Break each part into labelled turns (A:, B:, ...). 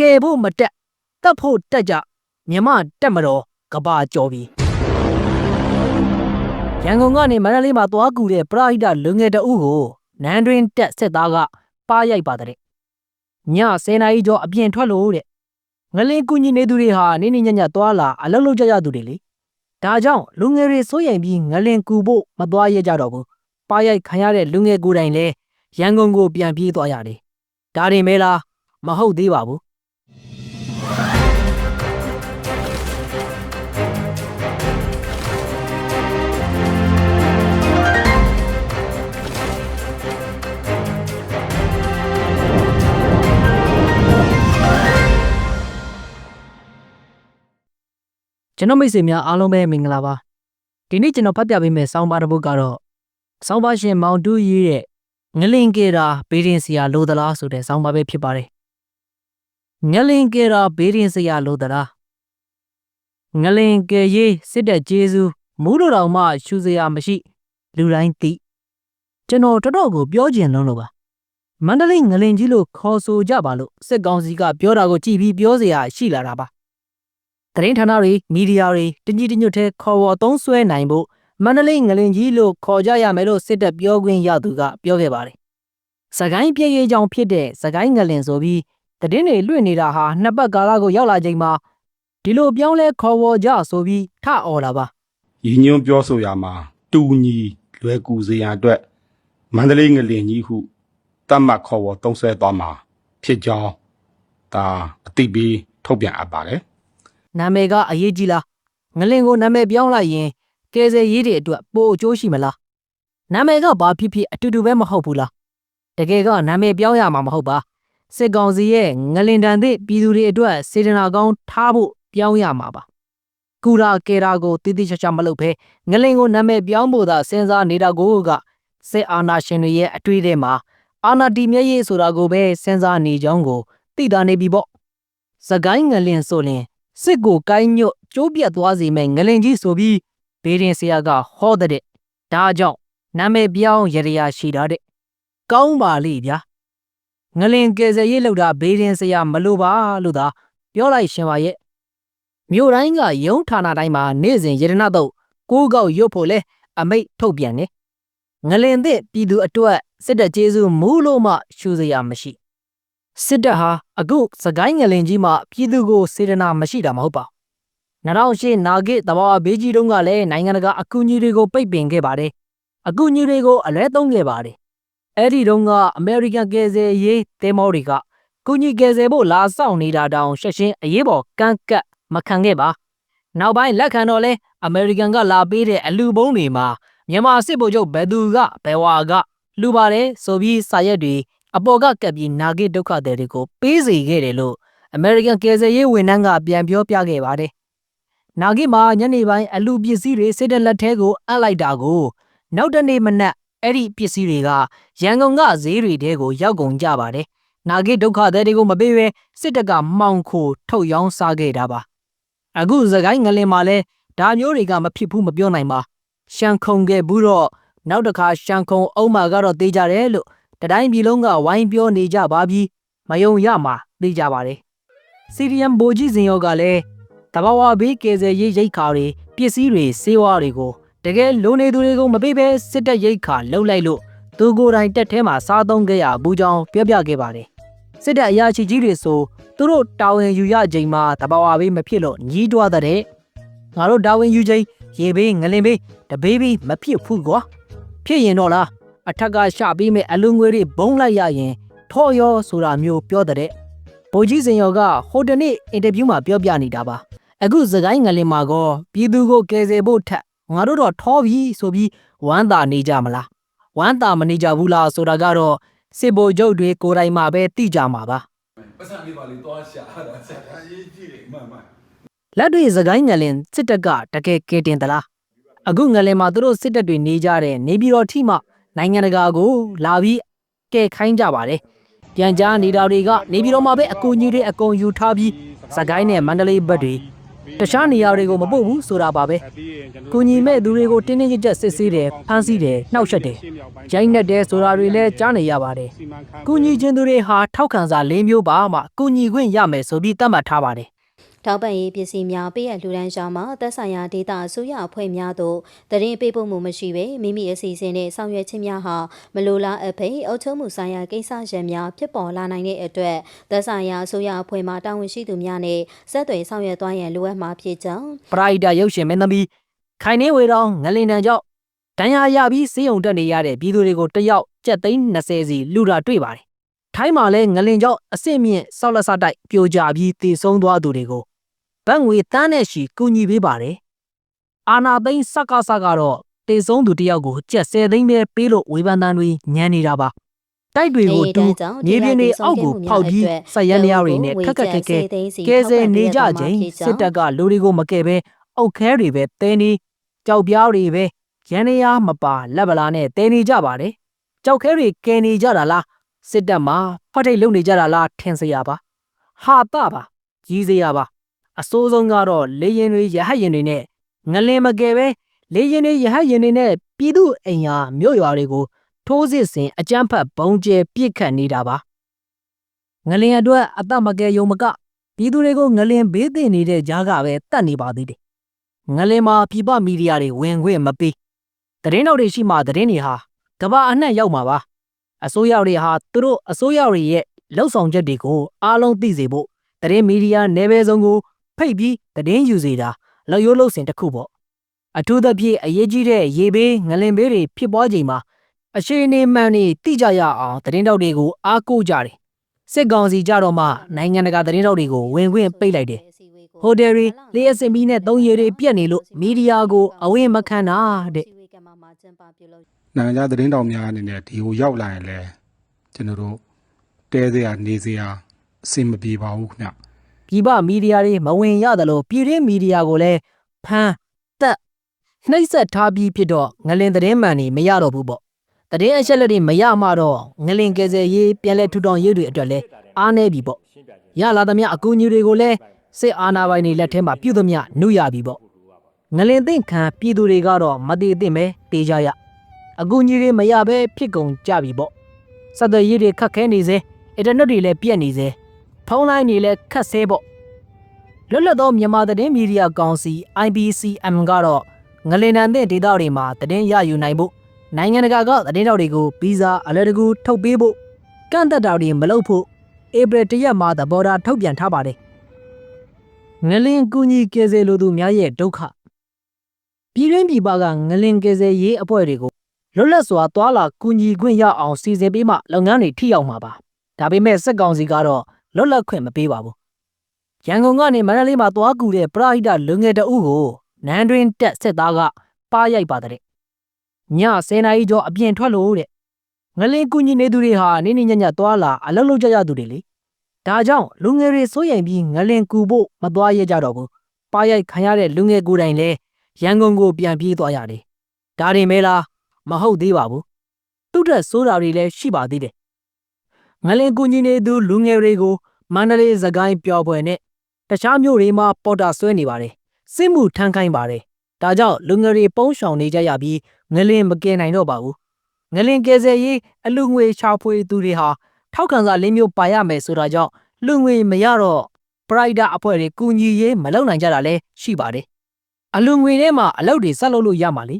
A: ကယ်ဖို့မတက်တက်ဖို့တက်ကြမြမတက်မတော်ကဘာကြော်ပြီရန်ကုန်ကနေမန္တလေးမှာသွားကူတဲ့ပရာဟိတလူငယ်တအုပ်ကိုနန်းတွင်တက်စစ်သားကပါရိုက်ပါတဲ့ည10နာရီကျော်အပြင်ထွက်လို့တဲ့ငလင်းကူညီနေသူတွေဟာနေနေညညသွားလာအလုပ်လုပ်ကြရသူတွေလေဒါကြောင့်လူငယ်တွေစိုးရိမ်ပြီးငလင်းကူဖို့မသွားရကြတော့ဘူးပါရိုက်ခံရတဲ့လူငယ်ကိုယ်တိုင်လည်းရန်ကုန်ကိုပြန်ပြေးသွားရတယ်ဒါရင်မဲလားမဟုတ်သေးပါဘူး ကျွန်တော်မိတ်ဆွေများအားလုံးပဲမင်္ဂလာပါဒီနေ့ကျွန်တော်ဖတ်ပြပေးမယ့်ဆောင်းပါးတစ်ပုဒ်ကတော့ဆောင်းပါးရှင်မောင်တူးရေးတဲ့ငလင်ကေတာဘေးရင်စရာလိုသလားဆိုတဲ့ဆောင်းပါးပဲဖြစ်ပါတယ်ငလင်ကေတာဘေးရင်စရာလိုသလားငလင်ကေရေးစစ်တဲ့ဂျေဇူးမူးတော်တော်မှရှူစရာမရှိ လူတိုင်းသိကျွန်တော်တော်တော်ကိုပြောကျင်လုံးလို့ပါမန္တလေးငလင်ကြီးလို့ခေါ်ဆိုကြပါလို့စစ်ကောင်စီကပြောတာကိုကြည်ပြီးပြောစရာရှိလာတာပါ သတင်းဌာနတွေမီဒီယာတွေတကြီးတညွတ်ထဲခေါ်ဝေါ်သုံးစွဲနိုင်ဖို့မန္တလေးငလင်ကြီးလို့ခေါ်ကြရမယ်လို့စစ်တပ်ပြောခွင့်ရသူကပြောခဲ့ပါတယ်။စကိုင်းပြည့်ရေးကြောင်ဖြစ်တဲ့စကိုင်းငလင်ဆိုပြီးသတင်းတွေလွှင့်နေတာဟာနှစ်ပတ်ကာလကိုရောက်လာချိန်မှာဒီလိုပြောင်းလဲခေါ်ဝေါ်ကြဆိုပြီးထအော်လာပါ
B: ရည်ညွှန်းပြောဆိုရမှာတူညီလွယ်ကူစေရန်အတွက်မန္တလေးငလင်ကြီးဟုတတ်မှတ်ခေါ်ဝေါ်သုံးဆွဲသွားမှာဖြစ်ကြောင်းဒါအတိပေးထုတ်ပြန်အပ်ပါတယ်။
A: နာမည်ကအရေးကြီးလားငလင်ကိုနာမည်ပြောင်းလိုက်ရင်ကဲဆယ်ရေးတွေအတွက်ပိုအကျိုးရှိမလား။နာမည်ကဘာဖြစ်ဖြစ်အတူတူပဲမဟုတ်ဘူးလား။တကယ်ကနာမည်ပြောင်းရမှာမဟုတ်ပါ။စစ်ကောင်စီရဲ့ငလင်တန်သည့်ပြည်သူတွေအတွက်စေတနာကောင်းထားဖို့ပြောင်းရမှာပါ။ကူရာကေရာကိုတိတိကျကျမလုပ်ဘဲငလင်ကိုနာမည်ပြောင်းဖို့သာစဉ်းစားနေတာကိုကစစ်အာဏာရှင်တွေရဲ့အတွေ့အထဲမှာအာဏာတည်မြဲရေးဆိုတာကိုပဲစဉ်းစားနေကြောင်းကိုသိတာနေပြီပေါ့။စကိုင်းငလင်ဆိုရင် စစ်ကိုကိုင်းညွတ်ကျိုးပြတ်သွားစေမဲ့ငလင်ကြီးဆိုပြီးဘေးရင်ဆရာကဟောတဲ့ဒါကြောင့်နာမည်ပြောင်းရရရှိတာတဲ့ကောင်းပါလေဗျာငလင်ကယ်ဆယ်ရေးလောက်တာဘေးရင်ဆရာမလိုပါလို့သာပြောလိုက်ရှင်ပါရဲ့မြို့တိုင်းကရုံးဌာနတိုင်းမှာနေ့စဉ်ရတနာတော့ကိုးကောက်ရွတ်ဖို့လဲအမိတ်ထုတ်ပြန်နေငလင်တဲ့ပြည်သူအတွက်စစ်တပ်ကျေးဇူးမူးလို့မှရှူစရာမရှိ စစ်တပ်ဟာအခုစကိုင်းငလင်ကြီးမှာပြည်သူကိုစေတနာမရှိတာမဟုတ်ပါ2008နာဂစ်တဘာဝဘေးကြီးတုန်းကလည်းနိုင်ငံတကာအကူအညီတွေကိုပိတ်ပင်ခဲ့ပါတယ်အကူအညီတွေကိုအလဲသုံးခဲ့ပါတယ်အဲ့ဒီတုန်းကအမေရိကန်ကယ်ဆယ်ရေးတဲမောတွေကကူညီကယ်ဆယ်ဖို့လာဆောင်နေတာတောင်ရှက်ရှင်းအရေးပေါ်ကန့်ကတ်မခံခဲ့ပါနောက်ပိုင်းလက်ခံတော့လဲအမေရိကန်ကလာပေးတဲ့အလူပုံးတွေမှာမြန်မာစစ်ဗိုလ်ချုပ်ဘယ်သူကဘယ်ဝါကလူပါတယ်ဆိုပြီးစာရက်တွေ အပေါ်ကကပ်ပြီးနာဂစ်ဒုက္ခသည်တွေကိုပေးစီခဲ့တယ်လို့အမေရိကန်ကယ်ဆယ်ရေးဝန်ထမ်းကပြန်ပြောပြခဲ့ပါတယ်နာဂစ်မှာညနေပိုင်းအလူပစ္စည်းတွေစစ်တပ်လက်ထဲကိုအပ်လိုက်တာကိုနောက်တနေ့မနက်အဲ့ဒီပစ္စည်းတွေကရန်ကုန်ကဈေးတွေထဲကိုရောက်ကုန်ကြပါတယ်နာဂစ်ဒုက္ခသည်တွေကိုမပေးဘဲစစ်တပ်ကမှောင်ခိုထုတ်ရောင်းစားခဲ့တာပါအခုသခိုင်းငလင်မှာလဲဒါမျိုးတွေကမဖြစ်ဘူးမပြောနိုင်ပါရှန်ခုံခဲ့ဘူးတော့နောက်တစ်ခါရှန်ခုံအုံးမာကတော့တေးကြတယ်လို့ တတိုင်းပြည်လုံးကဝိုင်းပြောနေကြပါပြီမယုံရမှာသိကြပါတယ်စီရီယမ်ဘိုဂျီဇင်ယောကလည်းတဘာဝဘေးကယ်ဆယ်ရေးရိတ်ခါတွေပစ္စည်းတွေစေဝါတွေကိုတကယ်လိုနေသူတွေကိုမပေးဘဲစစ်တပ်ရိတ်ခါလှုပ်လိုက်လို့သူကိုယ်တိုင်တက်ထဲမှာစားသုံးခဲ့ရဘူးကြောင်းပြောပြခဲ့ပါတယ်စစ်တပ်အရာရှိကြီးတွေဆိုသူတို့တာဝန်ယူရချိန်မှာတဘာဝဘေးမဖြစ်လို့ညီးတွားတဲ့ငါတို့တာဝန်ယူချိန်ရေဘေးငလင်ဘေးတဘေးဘေးမဖြစ်ဘူးကွာဖြစ်ရင်တော့လား အထက်ကရှပေးမဲ့အလူငွေတွေဘုံလိုက်ရရင်ထော်ရောဆိုတာမျိုးပြောတဲ့ဗိုလ်ကြီးစင်ရောကဟိုတနေ့အင်တာဗျူးမှာပြောပြနေတာပါအခုစကိုင်းငလင်မှာကောပြည်သူကိုကယ်ဆယ်ဖို့ထက်ငါတို့တော့ထောပြီဆိုပြီးဝမ်းသာနေကြမလားဝမ်းသာမနေကြဘူးလားဆိုတာကတော့စစ်ဗိုလ်ချုပ်တွေကိုယ်တိုင်မှပဲသိကြမှာပါ
C: ပတ်စံလေးပါလေသွားရှာတာဆက်တာရေးကြည့်တယ်မှန်မှန်
A: လက်တွေစကိုင်းငလင်စစ်တပ်ကတကယ်ကဲတင်သလားအခုငလင်မှာသူတို့စစ်တပ်တွေနေကြတဲ့နေပြည်တော်ထိမှ နိုင်ငံတကာကိုလာပြီးကဲခိုင်းကြပါတယ်ပြန်ကြားနေတာတွေကနေပြည်တော်မှာပဲအကူအညီတွေအကုန်ယူထားပြီးစကိုင်းနဲ့မန္တလေးဘက်တွေတခြားနေရာတွေကိုမပို့ဘူးဆိုတာပါပဲ။ကုညီမဲ့သူတွေကိုတင်းတင်းကြပ်ကြပ်စစ်ဆေးတယ်ဖမ်းဆီးတယ်နှောက်ယှက်တယ်ရိုက်နှက်တယ်ဆိုတာတွေလည်းကြားနေရပါတယ်။ကုညီခြင်းသူတွေဟာထောက်ခံစာ၄မျိုးပါမှကုညီခွင့်ရမယ်ဆိုပြီးသတ်မှတ်ထားပါတယ်
D: ထောက်ပံ့ရေးပစ္စည်းများပေးအပ်လှူဒန်းရှာမှာသက်ဆိုင်ရာဒေသအစိုးရအဖွဲ့များသို့တရင်ပေးပို့မှုမရှိဘဲမိမိအစီအစဉ်နဲ့ဆောင်ရွက်ခြင်းများဟာမလိုလားအပ်ဘဲအုပ်ချုပ်မှုဆိုင်ရာကိစ္စရပ်များဖြစ်ပေါ်လာနိုင်တဲ့အတွက်သက်ဆိုင်ရာအစိုးရအဖွဲ့မှတာဝန်ရှိသူများနဲ့ဆက်သွယ်ဆောင်ရွက်သွားရန်လိုအပ်မှာဖြစ်ကြောင်း
A: ပရိုက်တာရုပ်ရှင်မင်းသမီးခိုင်နေဝေတော်ငလင်တန်ကြောင့်ဒဏ်ရာရပြီးစေယုံတက်နေရတဲ့ပြည်သူတွေကိုတစ်ယောက်ကျပ်သိန်း20စီလူတာတွေ့ပါတယ်ထိုင်းမှာလဲငလင်ကြောင့်အစ်စ်မြင့်ဆောက်လက်စတိုက်ပြိုကျပြီးတည်ဆုံးသွားသူတွေကိုဗ တ်ငွေတန်းနဲ့ချီကူညီပေးပါတယ်အာနာသိန်းစက္ကစကတော့တည်ဆုံးသူတစ်ယောက်ကိုကျပ်10သိန်းပဲပေးလို့ဝေဖန်တန်းတွေညံနေတာပါတိုက်တွေကိုတူမြေပြင်တွေအောက်ကိုဖောက်ပြီးဆက်ရန်ရတွေနဲ့ခက်ခက်ခဲခဲကဲဆယ်နေကြချိန်စစ်တပ်ကလူတွေကိုမကယ်ပဲအုတ်ခဲတွေပဲတဲနေကြောက်ပြားတွေပဲရန်ရမပါလက်ပလာနဲ့တဲနေကြပါတယ်ကြောက်ခဲတွေကယ်နေကြတာလားစစ်တပ်မှာဖတ်ထိတ်လုံနေကြတာလားထင်စရာပါဟာတာပါကြီးစရာပါ အစိုးဆုံးကတော့လေရင်တွေရဟတ်ရင်တွေနဲ့ငလင်မကယ်ပဲလေရင်တွေရဟတ်ရင်တွေနဲ့ပြည်သူအိမ်ဟာမြို့ရွာတွေကိုထိုးစစ်ဆင်အကြမ်းဖက်ဘုံကျဲပြစ်ခတ်နေတာပါငလင်အတွက်အသက်မကယ်ယုံမကပြည်သူတွေကိုငလင်ဘေးသိနေတဲ့ကြားကပဲတတ်နေပါသေးတယ်။ငလင်မှာပြည်ပမီဒီယာတွေဝင်ခွင့်မပေး။သတင်းတော်တွေရှိမှသတင်းတွေဟာကမ္ဘာအနှံ့ရောက်မှာပါ။အစိုးရတွေဟာသူတို့အစိုးရတွေရဲ့လှုပ်ဆောင်ချက်တွေကိုအားလုံးသိစေဖို့သတင်းမီဒီယာနယ်ပယ်စုံကို ဖိတ်ပြီးသတင်းယူစေတာလောက်ရိုးလို့စင်တစ်ခုပေါ့။အထူးသဖြင့်အရေးကြီးတဲ့ရေဘေးငလင်ဘေးတွေဖြစ်ပွားချိန်မှာအခြေအနေမှန်တွေသိကြရအောင်သတင်းတော်တွေကိုအားကိုးကြတယ်။စစ်ကောင်စီကြတော့မှနိုင်ငံတကာသတင်းတော်တွေကိုဝင်ခွင့်ပိတ်လိုက်တယ်ဟိုတယ်တွေလျှက်စင်မီနဲ့သုံးရည်တွေပြက်နေလို့မီဒီယာကိုအဝင်းမခံတာတဲ့
B: နိုင်ငံခြားသတင်းတောင်များအနေနဲ့ဒီကိုရောက်လာရင်လည်းကျွန်တော်တို့တဲစရာနေစရာအဆင်မပြေပါဘူးခင်ဗျ
A: ပြည်ပမီဒီယာတွေမဝင်ရတယ်လို့ပြည်တွင်းမီဒီယာကိုလည်းဖမ်းတက်နှိပ်စက်ထားပြီးဖြစ်တော့ငလင်သတင်းမှန်တွေမရတော့ဘူးပေါ့သတင်းအချက်လက်တွေမရမှတော့ငလင်ကယ်ဆယ်ရေးပြန်လဲထူထောင်ရေးတွေအတွက်လည်းအားနေပြီပေါ့ရလာသမျှအကူအညီတွေကိုလည်းစစ်အာဏာပိုင်တွေလက်ထဲမှာပြုသမျှနှုတ်ရပြီပေါ့ငလင်သိမ့်ခံပြည်သူတွေကတော့မတည်သင့်ပဲတေးကြရအကူအညီတွေမရဘဲဖြစ်ကုန်ကြပြီပေါ့စက်တရေးတွေခက်ခဲနေစေအင်တာနက်တွေလည်းပြတ်နေစေ ဖုန်းလိုင်းတွေလည်းခက်ဆဲပေါ့လွတ်လပ်သောမြန်မာသတင်းမီဒီယာကောင်စီ IBCM ကတော့ငလင်တန်တဲ့ဒေသတွေမှာသတင်းရယူနိုင်ဖို့နိုင်ငံတကာကသတင်းတောက်တွေကိုဗီဇာအလွယ်တကူထုတ်ပေးဖို့ကန့်သက်တာတွေမလုပ်ဖို့ဧပြီတရက်မှာသဘောထားထုတ်ပြန်ထားပါတယ်။ငလင်ကူညီကယ်ဆယ်လိုသူများရဲ့ဒုက္ခပြည်တွင်းပြည်ပကငလင်ကယ်ဆယ်ရေးအဖွဲ့တွေကိုလွတ်လပ်စွာသွာလာကူညီခွင့်ရအောင်စီစဉ်ပေးမှလုပ်ငန်းတွေထိရောက်မှာပါ။ဒါပေမဲ့စက်ကောင်စီကတော့ လွတ်လပ်ခွင့်မပေးပါဘူး။ရန်ကုန်ကနေမန္တလေးမှာသွားကူတဲ့ပရဟိတလူငယ်တအုပ်ကိုနန်းတွင်တက်စစ်သားကပါရိုက်ပါတဲ့ည10နာရီကျော်အပြင်ထွက်လို့တဲ့ငလင်းကူညီနေသူတွေဟာနေနေညံ့ညံ့သွားလာအလုပ်လုပ်ကြရသူတွေလေဒါကြောင့်လူငယ်တွေစိုးရိမ်ပြီးငလင်းကူဖို့မသွားရကြတော့ဘူးပါရိုက်ခံရတဲ့လူငယ်ကိုယ်တိုင်လည်းရန်ကုန်ကိုပြန်ပြေးသွားရတယ်ဒါတွေမဲလားမဟုတ်သေးပါဘူးသူ့တက်စိုးတာတွေလည်းရှိပါသေးတယ် ငလင်းကူညီနေသူလူငယ်တွေကိုမန္တလေးစကိုင်းပျော်ပွဲနဲ့တခြားမြို့တွေမှာပေါ်တာဆွဲနေပါတယ်စစ်မှုထမ်းခိုင်းပါတယ်ဒါကြောင့်လူငယ်တွေပုံရှောင်နေကြရပြီးငလင်မကယ်နိုင်တော့ပါဘူးငလင်ကယ်ဆယ်ရေးအလူငွေချဖွေသူတွေဟာထောက်ခံစာလေးမျိုးပါရမယ်ဆိုတာကြောင့်လူငွေမရတော့ပရိုက်တာအဖွဲ့တွေကူညီရေးမလုပ်နိုင်ကြတာလည်းရှိပါတယ်အလူငွေထဲမှာအလုပ်တွေဆက်လုပ်လို့ရမှာလေ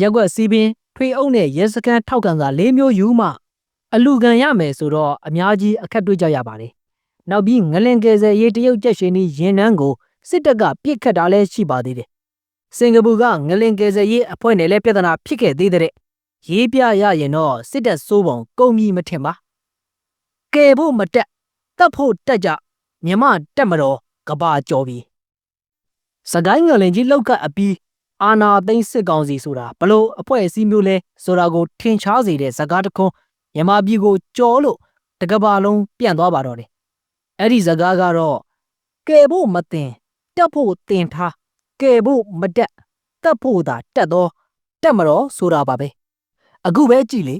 A: ရက်ွက်စီးပင်ထွေအုပ်နဲ့ရဲစခန်းထောက်ခံစာလေးမျိုးယူမှ အလူခံရမယ်ဆိုတော့အများကြီးအခက်တွေ့ကြရပါတယ်နောက်ပြီးငလင်ကယ်ဆယ်ရေးတရုတ်ကြက်ရှင်ဒီရင်နှန်းကိုစစ်တပ်ကပြစ်ခတ်တာလည်းရှိပါသေးတယ်။စင်ကာပူကငလင်ကယ်ဆယ်ရေးအဖွဲ့နဲ့လည်းပြဿနာဖြစ်ခဲ့သေးတဲ့ရေးပြရရင်တော့စစ်တပ်စိုးပုံကုန်ပြီမထင်ပါ။ကယ်ဖို့မတက်တက်ဖို့တက်ကြမြမတက်မတော်ကဘာကြော်ပြီ။စကိုင်းငလင်ကြီးလောက်ကပ်အပြီးအာနာသိန်းစစ်ကောင်စီဆိုတာဘလို့အဖွဲ့အစည်းမျိုးလဲဆိုတာကိုထင်ရှားစေတဲ့ဇကားတစ်ခွန်း မြန်မာပြည်ကိုကြော်လို့တကဘာလုံးပြန့်သွားပါတော့တယ်အဲ့ဒီစကားကတော့ကဲဖို့မတင်တက်ဖို့တင်ထားကဲဖို့မတက်တက်ဖို့သာတက်တော့တက်မတော့ဆိုတာပါပဲအခုပဲကြည်လေ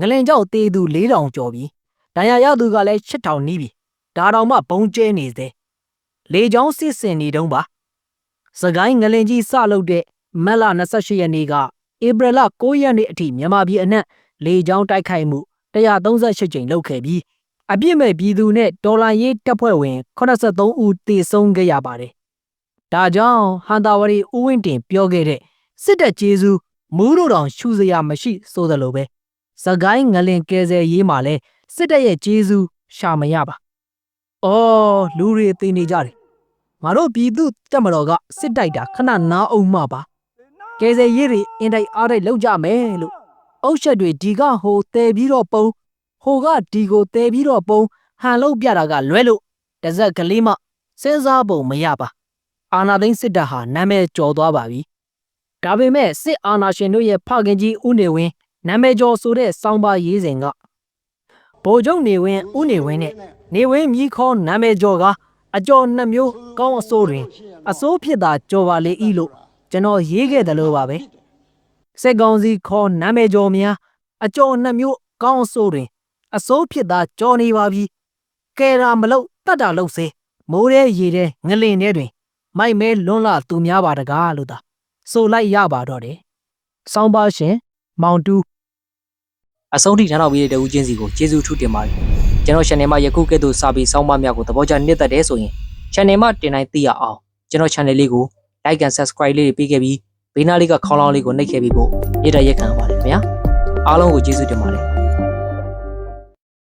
A: ငလင်ကြောက်သေးသူ4000ကျော်ပြီဒဏ်ရာရသူကလည်း8000နီးပြီဒါတောင်မှဘုံကျဲနေသေးလေချောင်းစစ်စင်နေတုံးပါစကိုင်းငလင်ကြီးစလုပ်တဲ့မက်လ28ရက်နေ့ကဧပြီလ9ရက်နေ့အထိမြန်မာပြည်အနှံ့လေကြောင်းတိုက်ခိုက်မှု 138ကြိမ်လုပ်ခဲ့ပြီးအပြစ်မဲ့ပြည်သူနဲ့ဒေါ်လာရေးတပ်ဖွဲ့ဝင်83ဦးသေဆုံးခဲ့ရပါတယ်။ဒါကြောင့်ဟန်တာဝရီဦးဝင်းတင်ပြောခဲ့တဲ့စစ်တပ်ကျေးဇူးမူးတို့တောင်ရှူစရာမရှိဆိုသလိုပဲစကိုင်းငလင်ကယ်ဆယ်ရေးမှာလဲစစ်တပ်ရဲ့ကျေးဇူးရှာမရပါ။အော်လူတွေသိနေကြတယ်။ငါတို့ပြည်သူတက်မတော်ကစစ်တိုက်တာခဏနားအောင်မှပါ။ကယ်ဆယ်ရေးတွေအင်တိုက်အားတိုက်လုပ်ကြမယ်လို့ အုပ်ချက်တွေဒီကဟိုတဲပြီးတော့ပုံဟိုကဒီကိုတဲပြီးတော့ပုံဟန်လို့ပြတာကလွဲလို့တစ်စက်ကလေးမှစဉ်းစားပုံမရပါ။အာနာသိန်းစစ်တပ်ဟာနာမည်ကျော်သွားပါပြီ။ဒါပေမဲ့စစ်အာဏာရှင်တို့ရဲ့ဖခင်ကြီးဦးနေဝင်းနာမည်ကျော်ဆိုတဲ့စောင်းပါရေးစဉ်ကဗိုလ်ချုပ်နေဝင်းဦးနေဝင်းနဲ့နေဝင်းမြီးခေါ်နာမည်ကျော်ကအကျော်နှစ်မျိုးကောင်းအစိုးတွင် အစိုးဖြစ်တာကြော်ပါလေဤလို့ကျွန်တော်ရေးခဲ့တယ်လို့ပါပဲ စက်ကောင်စီခေါ်နာမည်ကျော်များအကျော်နှစ်မျိုးကောင်းအစိုးတွင် အစိုးဖြစ်တာကြော်နေပါပြီကဲတာမလို့တတ်တာလို့စေမိုးရဲရေတဲ့ငလင်ထဲတွင် မိုက်မဲလွန်းလာသူများပါတကားလို့သာဆိုလိုက်ရပါတော့တယ်။ဆောင်းပါရှင်မောင်တူ
E: အဆုံးထိထမ်းတော်ပြီးတဲ့တဦးချင်းစီကိုကျေးဇူးထူးတင်ပါတယ်ကျွန်တော် channel မှာယခုကဲ့သို့စာပေစောင်းပါများကိုသဘောကျနှစ်သက်တယ်ဆိုရင် channel မှာတင်တိုင်းသိရအောင်ကျွန်တော် channel လေးကို like and subscribe လေးတွေပေးခဲ့ပြီး ဘေးနားလေးကခေါင်းလောင်းလေးကိုနှိပ်ခဲ့ပြီးဖို့ရတဲ့ရက်ခံပါတယ်ခင်ဗျာအားလုံးကိုကျေးဇူးတင်ပါတယ်